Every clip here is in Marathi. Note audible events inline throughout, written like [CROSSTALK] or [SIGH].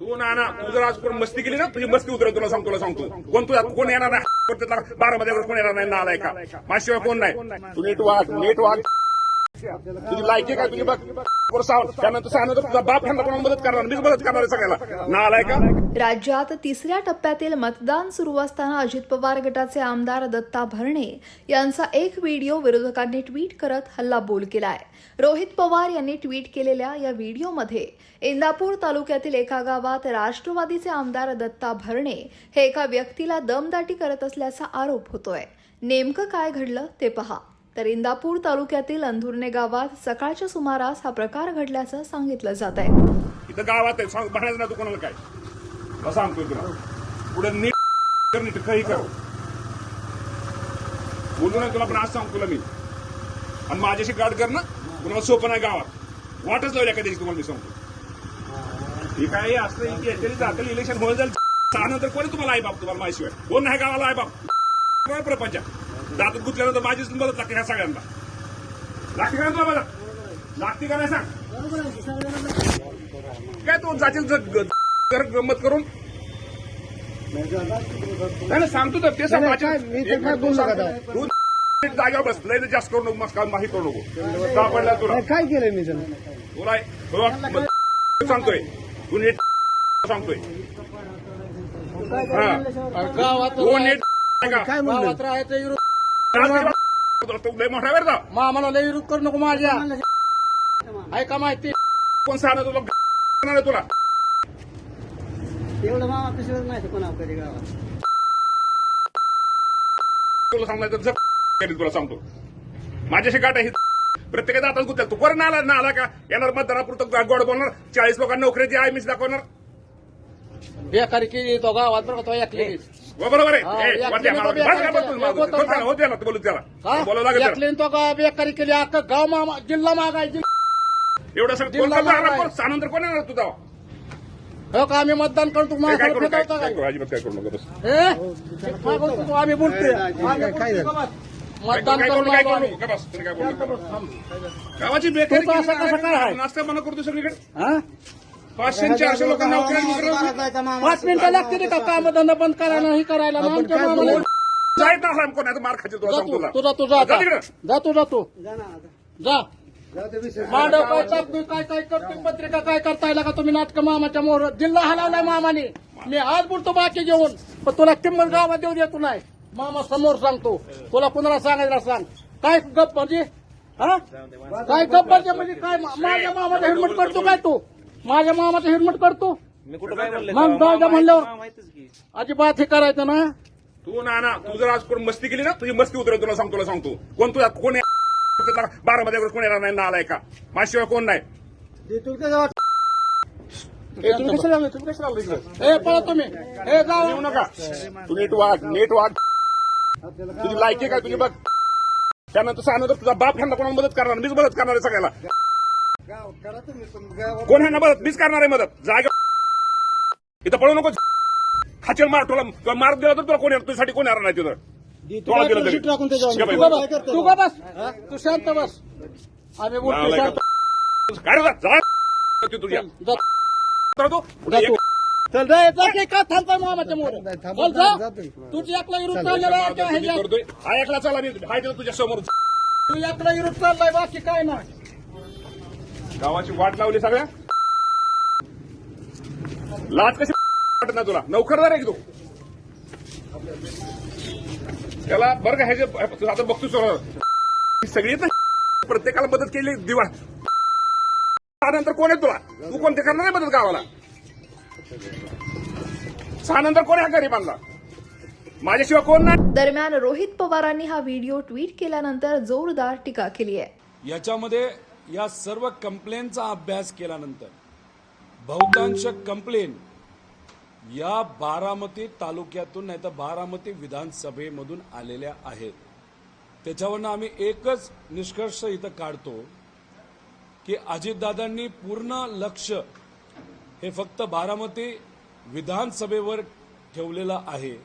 तू ना ना तू जर आज कोण मस्ती केली ना तुझी मस्ती उतरेल तुला सांगतो तुला सांगतो. कोण तुझ्या कोण येणार नाही? बारा मध्ये कोण येणार नाही? ना आलाय का माझ्याशिवाय कोण नाही. तू नीट वाट नीट वाट तुझी लायकी काय तुझी बघ. त्यानंतर सांगणार बाप ह्यांना मदत करणार? मीच मदत करणार सगळ्याला नालाय का? राज्यात तिसऱ्या टप्प्यातील मतदान सुरू असताना अजित पवार गटाचे आमदार दत्ता भरणे यांचा एक व्हिडिओ विरोधकांनी ट्विट करत हल्लाबोल केलाय. रोहित पवार यांनी ट्विट केलेल्या या व्हिडिओमध्ये इंदापूर तालुक्यातील एका गावात राष्ट्रवादीचे आमदार दत्ता भरणे हे एका व्यक्तीला दमदाटी करत असल्याचा आरोप होतोय. नेमकं काय घडलं ते पहा. तर इंदापूर तालुक्यातील अंधुर्णे गावात सकाळच्या सुमारास हा प्रकार घडल्याचं सांगितलं जात आहे. इथं गावात आहे. सांग म्हणायचं ना तू कोणाला काय? मग तुला. पुढे नीट कर नीट काही कर. बोलू ना तुला पण आज सांगतो तुला मी. आणि माझ्याशी गाड कर ना. कुणाला सोपं नाही गावात. वाटच लावल्या कधी तुम्हाला मी सांगतो. हे काय असलं याच्याने जातील इलेक्शन होईल जाईल त्यानंतर कोणी तुम्हाला आई बाप तुम्हाला माहिती कोण नाही गावाला आई बाप? काय जातात गुतल्यानंतर माझीच मदत लागते ह्या सगळ्यांना? लागते का तुला मदत लागते का नाही सांग? काय तू जातील गंमत करून? नाही नाही, सांगतो तर ते सांग जागा बस लय जास्त करू नको मस्त माहिती करू नको. सापडला तुला? काय केलंय मी तुला सांगतोय. तू नीट सांगतोय. हा. नीट? काय म्हणलं? लय मोठा जा मामाला लय विरोध करू नको माझ्या ऐका माहिती कोण सांगणार तुला तुला एवढं मामा माहिती कोणा कधी गावात? तुला सांगणार तर तुला सांगतो? माझ्याशी गाठ आहे प्रत्येकाचा आता गुत्याल तू कोण नाला नाला का? येणार मतदारापुरतं गोड बोलणार. चाळीस लोकांना नोकरीची आहे मीच दाखवणार. बेकारी केली तो गावात बरं का तो ऐकली हो, बरोबर आहे हा, ए, या वाद्या केली मारा. तो बस का, बस बेकारी तू, केली. बस त्याला, हो त्याला तू बोलू त्याला बोलावं लागेल त्याला. ऐकली तो का बेकारी केली अख्खा गाव मामा जिल्हा मागाय जिल्हा एवढं सगळं कोण जिल्हा करणार? मागाय. कोण? सानंतर कोण येणार तुझा हो का आम्ही मतदान करतो काय काय करू काय काय करू अजिबात काय करू नका बस हे बोलतो? आम्ही बोलतोय आम्ही बोलतोय? का बस? काय मतदान करू करू काय लागलो करू आम्ही. नका बस तरी काय बोलू नका. गावाची बेकारी तू असं कसं काय आहे? नाश्ता बंद करतो सगळीकडे हा? पाचशे चारशे लोकांना पाच मिनिटं लागते का काम धंदा बंद करायला ही करायला. आमच्या मामाला मार खातील तुला सांगतो तुझा तुझा जा तिकडं. जा तू जा. मांडव काय टाकतोय काय काय करतोय पत्रिका काय करताय का तुम्ही नाटक मामाच्या मोहर जिल्हा हलवलाय मामाने. मी आज बोलतो बाकी घेऊन पण तुला किंमत गावात देऊ देतो नाही. मामा समोर सांगतो. तुला कुणाला सांगायला सांग. काय गप म्हणजे हा? काय गप म्हणजे म्हणजे काय? मा- माझ्या मामाचा हेल्मेट करतो काय तू? माझ्या मामाचा हेल्मेट करतो. मग जाऊ द्या म्हणल्यावर अजिबात हे करायचं ना. तू ना ना तू जर आज कोण मस्ती केली ना तुझी मस्ती उतरेल तुला सांगतो तुला सांगतो. कोण तुझ्या कोण [LAUGHS] बारा मध्ये कोण येणार नाही नालाय का? माझ्याशिवाय कोण नाही. ए, तुम्ही कशाला आले? तुम्ही कशाला आले इकडे? हे पळा तुम्ही. हे येऊ जाऊ नका. तू नीट वाग तुझी लायकी काय तुझी बघ. त्यानंतर सांगणार तुझा बाप ह्यांना कोणाला मदत करणार? मीच मदत करणार आहे सगळ्याला. गाव करा तुम्ही पण गावात कोण ह्यांना मदत मीच करणार आहे मदत जागा इथं पळू नको खाचेल मार तुला तुला मार दिला तर तुला कोण येणार तुझ्यासाठी कोण येणार नाही तिथं तुला दिलं तरी. तू का बस तू का बस तू शांत बस आम्ही बोलतो नालायक. शांत काय रे जा, जा. ती तुझ्या जा. तर तू जा तू. चल जा जा की का थांबताय मामाच्या मोर नाही, चल थांबा, जा जातोय. तुझी एकला विरुद्ध चाललेला आहे. करतोय हा एकला चला मी हाय तुझ्या समोर तू एकला विरुद्ध चाललाय बाकी काय नाही गावाची वाट लावली सगळ्या. लाच कशी वाटत नाही तुला? नौकरदार आहे तू? त्याला बरं का ह्याचे आता बघतो सोडा. सगळी येत ना प्रत्येकाला मदत केली दिवा त्यानंतर कोण आहे तुला? तू कोणते करणार आहे मदत गावाला? सहानंतर कोण आहे गरीबांना? माझ्याशिवाय कोण नाही? दरम्यान रोहित पवारांनी हा व्हिडिओ ट्विट केल्यानंतर जोरदार टीका केली आहे. याच्यामध्ये या सर्व कंप्लेनचा अभ्यास केल्यानंतर बहुतांश कंप्लेन या बारामती तालुक्यातून नाही तर बारामती विधानसभेमधून आलेल्या आहेत. त्याच्यावरनं आम्ही एकच निष्कर्ष इथं काढतो की अजितदादांनी पूर्ण लक्ष हे फक्त बारामती विधानसभेवर ठेवलेलं आहे.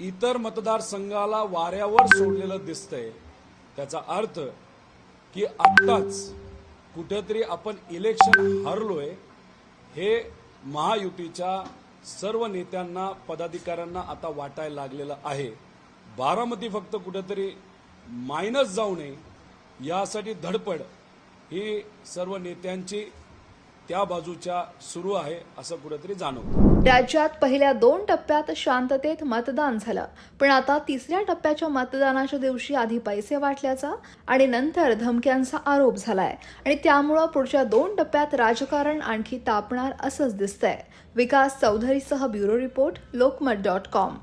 इतर मतदारसंघाला वाऱ्यावर सोडलेलं दिसतंय. त्याचा अर्थ की आत्ताच कुठेतरी आपण इलेक्शन हरलोय हे महायुतीच्या सर्व नेत्यांना पदाधिकाऱ्यांना आता वाटायला लागलेलं आहे. बारामती फक्त कुठेतरी मायनस जाऊ नये यासाठी धडपड ही सर्व नेत्यांची त्या बाजूच्या सुरू आहे असं कुठेतरी जाणवतं. राज्यात पहिल्या दोन टप्प्यात शांततेत मतदान झालं. पण आता तिसऱ्या टप्प्याच्या मतदानाच्या दिवशी आधी पैसे वाटल्याचा आणि नंतर धमक्यांचा आरोप झालाय. आणि त्यामुळं पुढच्या दोन टप्प्यात राजकारण आणखी तापणार असंच दिसतंय. Vikas चौधरीसह bureau report Lokmat dot com.